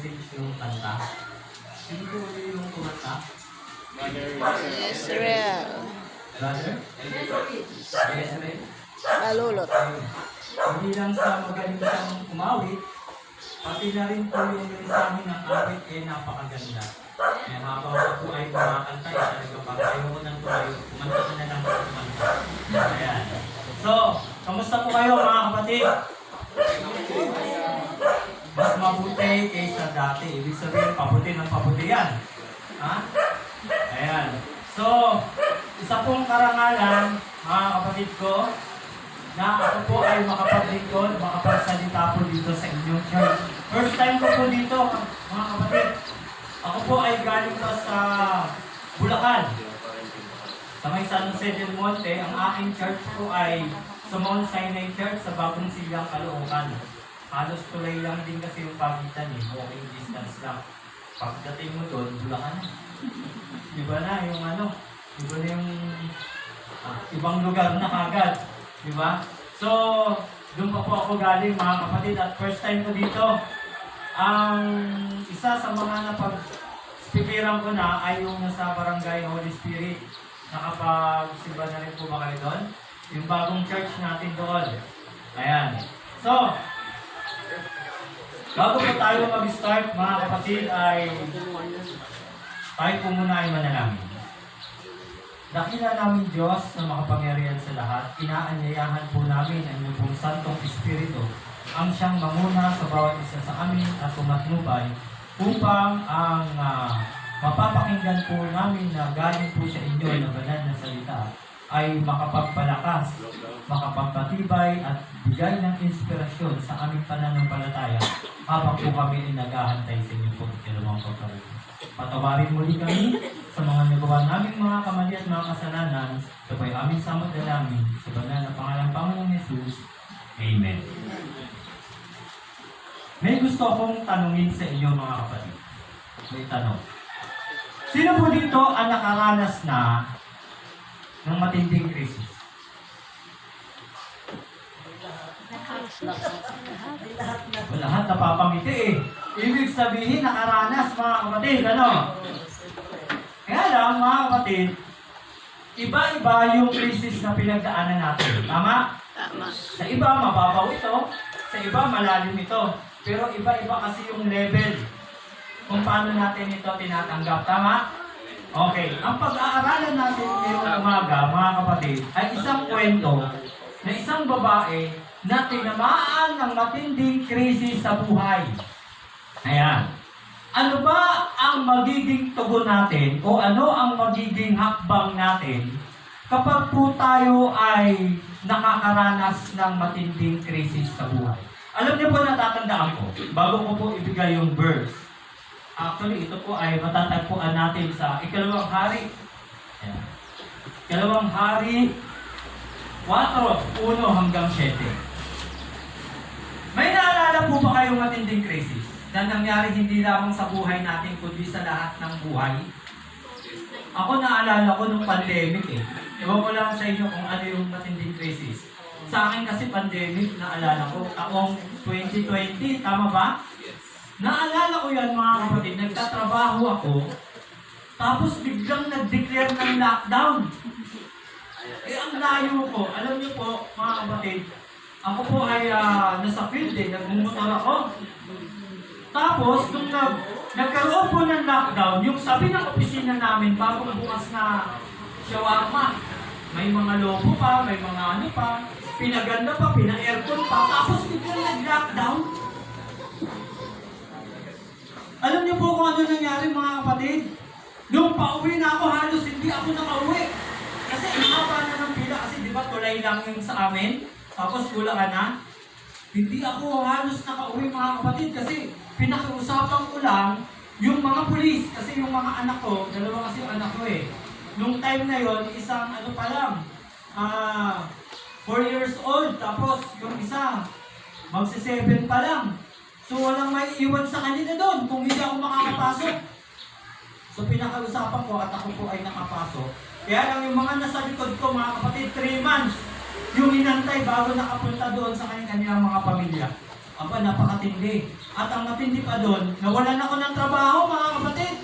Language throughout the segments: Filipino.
message yung kanta? Sino po yung kumanta? Israel. Brother? Ma'am. Malulot. Hindi lang sa magaling siyang umawit, pati na rin po yung mensahe ng awit eh napakaganda. Kaya habang ako po ay kumakanta, eh, talaga pag ayaw ko ng tumayo, kumanta ko na lang ako kumanta. Ayan. So, kamusta po kayo mga kapatid? Mabuti kaysa dati. Ibig sabihin, pabuti ng pabuti yan. Ha? Ayan. So, isa pong karangalan, mga kapatid ko, na ako po ay makapaglingkod, makapagsalita po dito sa inyong church. First time ko po dito, mga kapatid. Ako po ay galing pa sa Bulacan. Sa may San Jose del Monte, ang aking church po ay sa Mount Sinai Church sa Bagong Silang, Caloocan. Halos tulay lang din kasi yung pagitan eh, walking distance lang. Pagdating mo doon, Bulacan na. Iba na yung ano, iba na yung ah, ibang lugar na kagad. Di ba? So, doon pa po ako galing mga kapatid at first time ko dito. Ang isa sa mga napag-spikiran ko na ay yung nasa barangay Holy Spirit. Nakapag-simba na rin po ba kayo doon? Yung bagong church natin doon. Ayan. So, bago po tayo mag-start mga kapatid ay tayo po muna ay manalangin. Dakila namin Diyos na makapangyarihan sa lahat, inaanyayahan po namin ang pong Santong Espiritu ang siyang mamuna sa bawat isa sa amin at tumatnubay upang ang ah, mapapakinggan po namin na galing po sa inyo na banal na salita ay makapagpalakas, makapagpatibay at bigay ng inspirasyon sa aming pananampalataya habang po kami ay naghahantay sa inyo po ikalawang pagkaroon. Patawarin muli kami sa mga nagawa naming mga kamali at mga kasalanan sa pa'y aming samot dalangin sa banal na pangalan ng Panginoong Jesus. Amen. May gusto akong tanungin sa inyo mga kapatid. May tanong. Sino po dito ang nakaranas na ng matinding krisis? Lahat napapangiti eh. Ibig sabihin, nakaranas mga kapatid, ano? Kaya lang, mga kapatid, iba-iba yung krisis na pinagdaanan natin. Tama? Tama. Sa iba, mababaw ito. Sa iba, malalim ito. Pero iba-iba kasi yung level kung paano natin ito tinatanggap. Tama? Okay. Ang pag-aaralan natin ngayong umaga, mga kapatid, ay isang kwento na isang babae na tinamaan ng matinding krisis sa buhay. Ayan. Ano ba ang magiging tugon natin o ano ang magiging hakbang natin kapag po tayo ay nakakaranas ng matinding krisis sa buhay? Alam niyo po natatandaan ko, bago ko po ibigay yung verse, actually ito po ay matatagpuan natin sa ikalawang hari. Ayan. Ikalawang hari, 4, 1 hanggang 7. May naalala po ba kayong matinding krisis na nangyari hindi lamang sa buhay natin kundi sa lahat ng buhay? Ako naalala ko nung pandemic eh. Ewan ko lang sa inyo kung ano yung matinding krisis. Sa akin kasi pandemic, naalala ko, taong 2020, tama ba? Naalala ko yan mga kapatid, nagtatrabaho ako, tapos biglang nag-declare ng lockdown. Eh, ang layo ko. Alam niyo po, mga kapatid, ako po ay ah, nasa field eh, nagmumotor ako. Tapos, nung nag, nagkaroon po ng lockdown, yung sabi ng opisina namin, bagong bukas na shawarma, may mga logo pa, may mga ano pa, pinaganda pa, pina-aircon pa, tapos biglang nag-lockdown. Ano nangyari mga kapatid? Nung pauwi na ako, halos hindi ako nakauwi. Kasi ang haba na ng pila kasi di ba tulay lang yung sa amin. Tapos kulang na. Hindi ako halos nakauwi mga kapatid kasi pinakiusapan ko lang yung mga pulis. Kasi yung mga anak ko, dalawa kasi yung anak ko eh. Nung time na yon isang ano pa lang, ah, 4 years old. Tapos yung isa, magsi-7 pa lang. So walang may iwan sa kanila doon kung hindi ako makakapasok. So pinakausapan ko at ako po ay nakapasok. Kaya lang yung mga nasa likod ko, mga kapatid, 3 months yung inantay bago nakapunta doon sa kanilang mga pamilya. Aba, napakatindi. At ang matindi pa doon, nawalan ako ng trabaho, mga kapatid.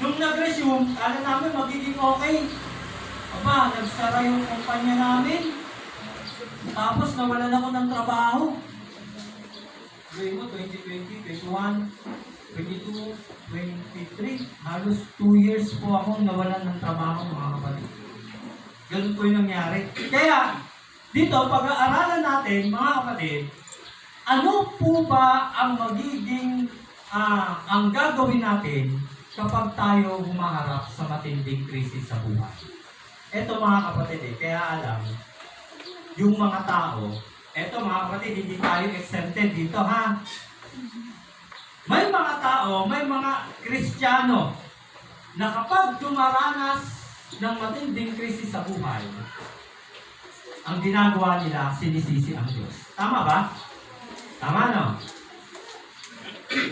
Nung nag-resume, kala namin magiging okay. Aba, nagsara yung kumpanya namin. Tapos nawalan ako ng trabaho. Gawin mo, 2020, 21, 22, 23. Halos 2 years po akong nawalan ng trabaho, mga kapatid. Ganun po yung nangyari. Kaya, dito, pag-aaralan natin, mga kapatid, ano po ba ang magiging, ah, ang gagawin natin kapag tayo humaharap sa matinding krisis sa buhay? Ito mga kapatid eh, kaya alam, yung mga tao, eto mga kapatid, hindi tayo exempted dito ha. May mga tao, may mga Kristiyano na kapag dumaranas ng matinding krisis sa buhay, ang ginagawa nila, sinisisi ang Diyos. Tama ba? Tama no?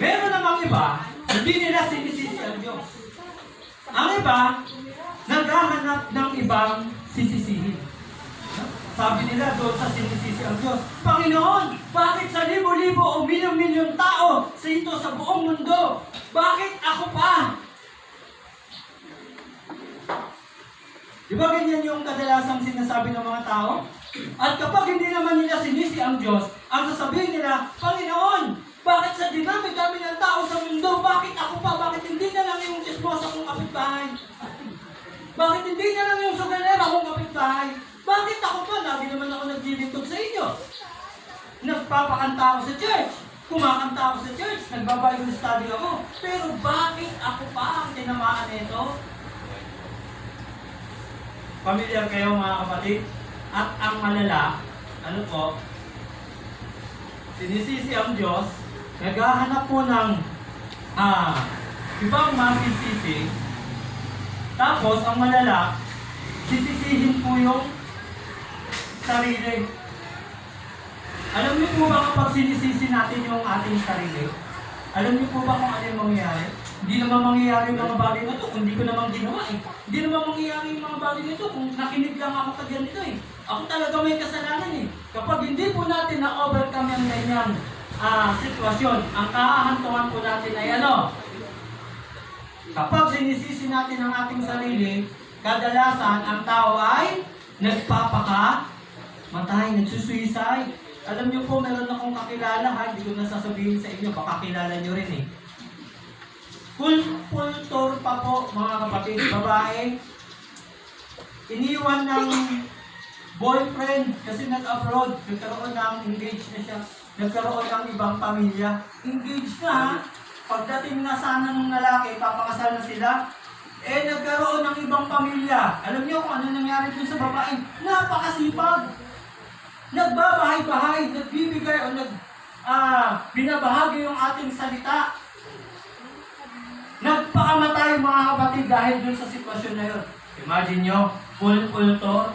Meron namang iba, hindi nila sinisisi ang Diyos. Ang iba, naghahanap ng ibang sisisihin. Sabi nila doon sa sinisisi ang Diyos, Panginoon, bakit sa libo-libo o milyon-milyon tao sa ito sa buong mundo? Bakit ako pa? Di ba ganyan yung kadalasang sinasabi ng mga tao? At kapag hindi naman nila sinisi ang Diyos, ang sasabihin nila, Panginoon, bakit sa dinami-dami ng tao sa mundo, bakit ako pa? Bakit hindi na lang yung chismosa kong kapitbahay? Bakit hindi na lang yung sugalera kong kapitbahay? Bakit ako pa? Lagi naman ako naglilingkod sa inyo. Nagpapakanta ako sa church. Kumakanta ako sa church. Nagbabible study ako. Pero bakit ako pa ang tinamaan nito? Familiar kayo mga kapatid? At ang malala, ano po, sinisisi ang Diyos, naghahanap po ng ah, ibang masisisi, tapos ang malala, sisisihin po yung sarili. Alam niyo po ba kapag sinisisi natin yung ating sarili? Alam niyo po ba kung ano yung mangyayari? Hindi naman mangyayari yung mga bagay na to kung hindi ko naman ginawa eh. Hindi naman mangyayari yung mga bagay na to kung nakinig lang ako sa ganito eh. Ako talaga may kasalanan eh. Kapag hindi po natin na-overcome yung ganyang ah, sitwasyon, ang kahahantungan po natin ay ano? Kapag sinisisi natin ang ating sarili, kadalasan ang tao ay nagpapaka, matay, nagsusuicide. Alam niyo po, meron akong kakilala ha, hindi ko na sasabihin sa inyo, baka kilala niyo rin eh. Kulpultor pa po, mga kapatid, babae. Iniwan ng boyfriend kasi nag-abroad, nagkaroon ng engaged na siya, nagkaroon ng ibang pamilya. Engaged na ha, pagdating na sana ng lalaki, papakasal na sila, eh nagkaroon ng ibang pamilya. Alam niyo kung ano nangyari dun sa babae? Napakasipag! Nagbabahay-bahay, nagbibigay o nag, ah, binabahagi yung ating salita. Nagpakamatay mga kapatid dahil dun sa sitwasyon na yun. Imagine nyo, pulpultor.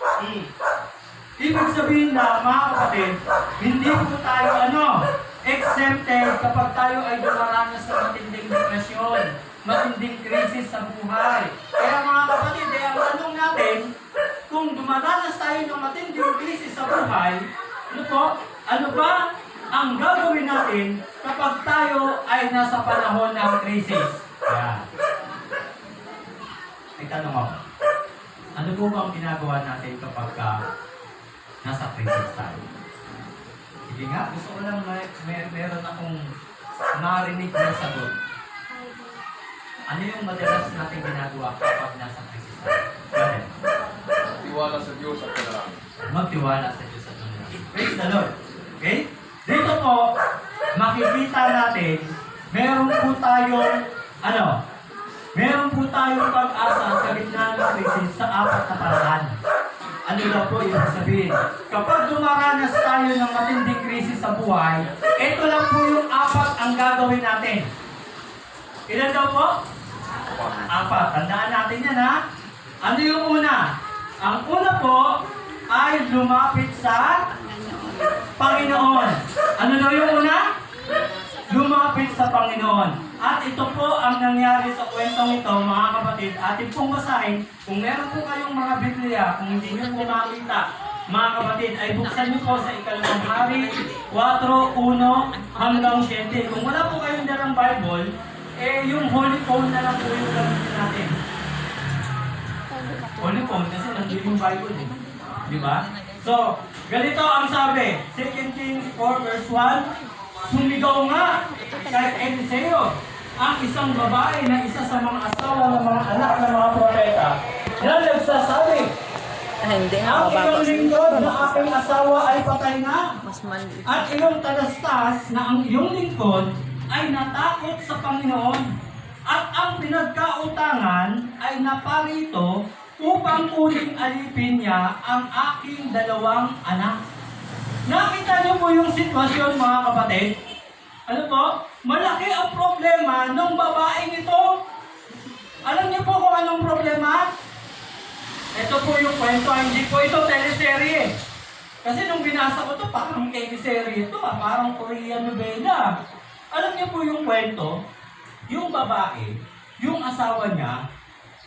Hmm. Ibig sabihin na, mga kapatid, hindi po tayo ano, exempted kapag tayo ay dumaranas sa matinding depresyon, matinding krisis sa buhay. Kaya mga kapatid, eh, ang tanong natin, kung dumaranas tayo ng matinding krisis sa buhay, ano po, ano ba ang gagawin natin kapag tayo ay nasa panahon ng krisis? Yan. May tanong ako. Ano po ba ang ginagawa natin kapag ah, nasa krisis tayo? Sige nga, gusto ko lang may, may, meron akong marinig na sagot. Ano yung madalas natin ginagawa kapag nasa krisis tayo? Go ahead. Tiwala sa Diyos at panalangin. magtiwala sa Diyos at Panginoon. Praise the Lord. Okay? Dito po, makikita natin, meron po tayong, ano, meron po tayong pag-asa sa gitna ng krisis sa apat na paraan. Ano daw po ibig sabihin? Kapag dumaranas tayo ng matinding krisis sa buhay, ito lang po yung apat ang gagawin natin. Ilan daw po? Apat. Tandaan natin yan ha. Ano yung una? Ang una po ay lumapit sa Panginoon. Ano daw yung una? Lumapit sa Panginoon. At ito po ang nangyari sa kwentong ito, mga kapatid. Atin pong basahin, kung meron po kayong mga Biblia, kung hindi nyo po makita, mga kapatid, ay buksan niyo po sa ikalawang hari, 4.1 hanggang 7. Kung wala po kayong dalang Bible, eh yung Holy Phone na lang po yung gamitin natin. Holy Phone kasi nandun yung Bible eh. Di ba? So, ganito ang sabi, 2 Kings 4 verse 1, Sumigaw nga kay Eliseo, ang isang babae na isa sa mga asawa ng mga anak ng mga propeta na nagsasabi, hindi ang iyong lingkod na aking asawa ay patay na. At iyong talastas na ang iyong lingkod ay natakot sa Panginoon. At ang pinagkautangan ay naparito upang kuling alipin niya ang aking dalawang anak. Nakita niyo po yung sitwasyon mga kapatid? Ano po? Malaki ang problema ng babaeng ito. Alam niyo po kung anong problema? Ito po yung kwento, hindi po ito teleserye. Kasi nung binasa ko to, parang teleserye ito, ah, parang Korean novela. Alam niyo po yung kwento, yung babae, yung asawa niya,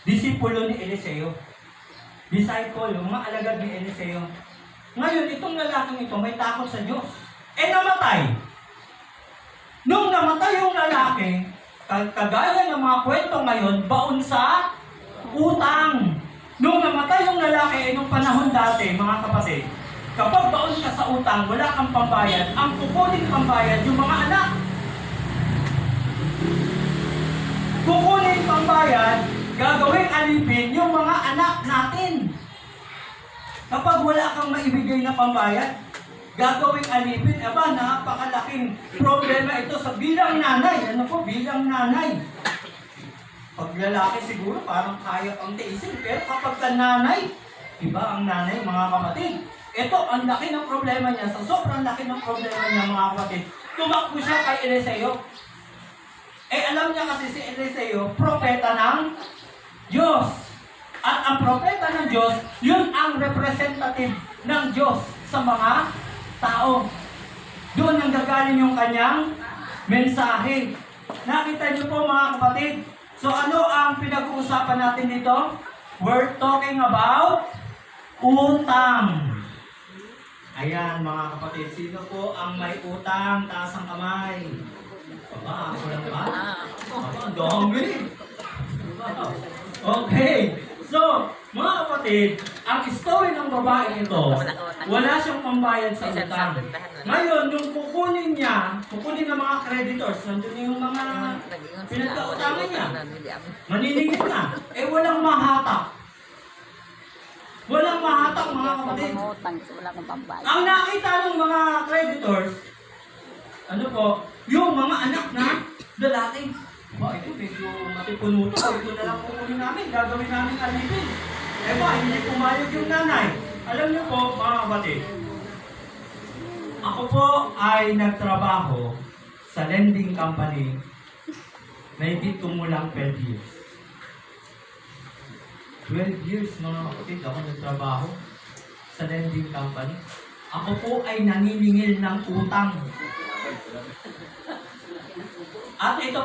disipulo ni Eliseo. Disciple, yung mga alagad ni Eliseo. Ngayon, itong lalaking ito may takot sa Diyos. Eh namatay. Nung namatay yung lalaki, kag- kagaya ng mga kwento ngayon, baon sa utang. Nung namatay yung lalaki, eh, nung panahon dati, mga kapatid, kapag baon ka sa utang, wala kang pambayad, ang kukunin pambayad yung mga anak. Kukunin pambayad, gagawing alipin yung mga anak natin. Kapag wala kang maibigay na pambayad, gagawing alipin, aba, napakalaking problema ito sa bilang nanay. Ano po, bilang nanay. Pag lalaki siguro parang kaya pang tiisin, pero kapag ka nanay, iba ang nanay, mga kapatid. Ito, ang laki ng problema niya. Sa sobrang laki ng problema niya, mga kapatid, tumakbo siya kay Eliseo. Eh, alam niya kasi si Eliseo, propeta ng Diyos. At ang propeta ng Diyos, yun ang representative ng Diyos sa mga tao. Doon ang gagaling yung kanyang mensahe. Nakita niyo po mga kapatid. So ano ang pinag-uusapan natin dito? We're talking about utang. Ayan mga kapatid, sino po ang may utang? Taas ang kamay. Aba, ako lang ba? Aba, ang dami. Okay. So, mga kapatid, ang story ng babae ito, wala siyang pambayad sa utang. Ngayon, nung kukunin niya, kukunin ng mga creditors, nandun yung mga pinagkautangan niya, maniningit na, eh walang mahatak. Walang mahatak mga kapatid. Ang nakita ng mga creditors, ano po, yung mga anak na lalaki. Ba, ito medyo matipunuto. Ito na lang kukunin namin. Gagawin namin alipin. Eh ba, hindi pumayag yung nanay. Alam niyo po, mga kapatid, ako po ay nagtrabaho sa lending company na hindi tumulang 12 years. 12 years, mga kapatid, ako nagtrabaho sa lending company. Ako po ay naniningil ng utang. At ito po,